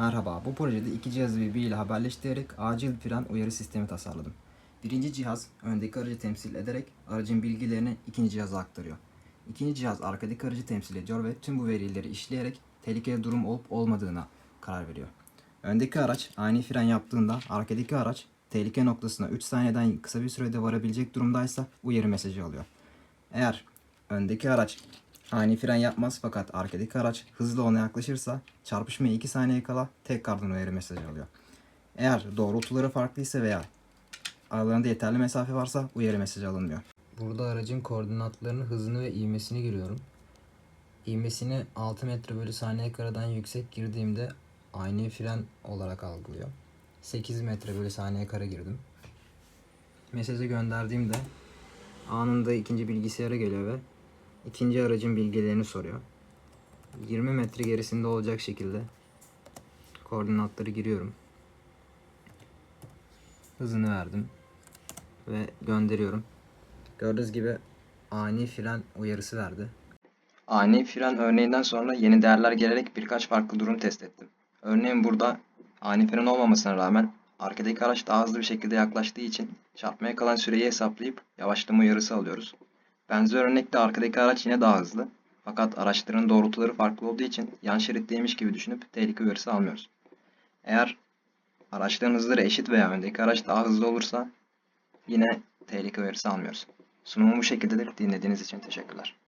Merhaba, bu projede iki cihazı birbiriyle haberleştirerek acil fren uyarı sistemi tasarladım. Birinci cihaz öndeki aracı temsil ederek aracın bilgilerini ikinci cihaza aktarıyor. İkinci cihaz arkadaki aracı temsil ediyor ve tüm bu verileri işleyerek tehlikeli durum olup olmadığına karar veriyor. Öndeki araç ani fren yaptığında arkadaki araç tehlike noktasına 3 saniyeden kısa bir sürede varabilecek durumdaysa uyarı mesajı alıyor. Eğer öndeki araç ani fren yapmaz fakat arkadaki araç hızlı ona yaklaşırsa çarpışmaya 2 saniye kala tekrardan uyarı mesajı alıyor. Eğer doğrultuları farklıysa veya aralarında yeterli mesafe varsa uyarı mesajı alınmıyor. Burada aracın koordinatlarını, hızını ve ivmesini giriyorum. İvmesini 6 metre bölü saniye kareden yüksek girdiğimde ani fren olarak algılıyor. 8 metre bölü saniye kare girdim. Mesajı gönderdiğimde anında ikinci bilgisayara geliyor ve ikinci aracın bilgilerini soruyor. 20 metre gerisinde olacak şekilde koordinatları giriyorum. Hızını verdim ve gönderiyorum. Gördüğünüz gibi ani fren uyarısı verdi. Ani fren örneğinden sonra yeni değerler gelerek birkaç farklı durum test ettim. Örneğin burada ani fren olmamasına rağmen arkadaki araç daha hızlı bir şekilde yaklaştığı için çarpmaya kalan süreyi hesaplayıp yavaşlama uyarısı alıyoruz. Benzer örnekte arkadaki araç yine daha hızlı. Fakat araçların doğrultuları farklı olduğu için yan şeritteymiş gibi düşünüp tehlike uyarısı almıyoruz. Eğer araçların hızları eşit veya öndeki araç daha hızlı olursa yine tehlike uyarısı almıyoruz. Sunumum bu şekildedir. Dinlediğiniz için teşekkürler.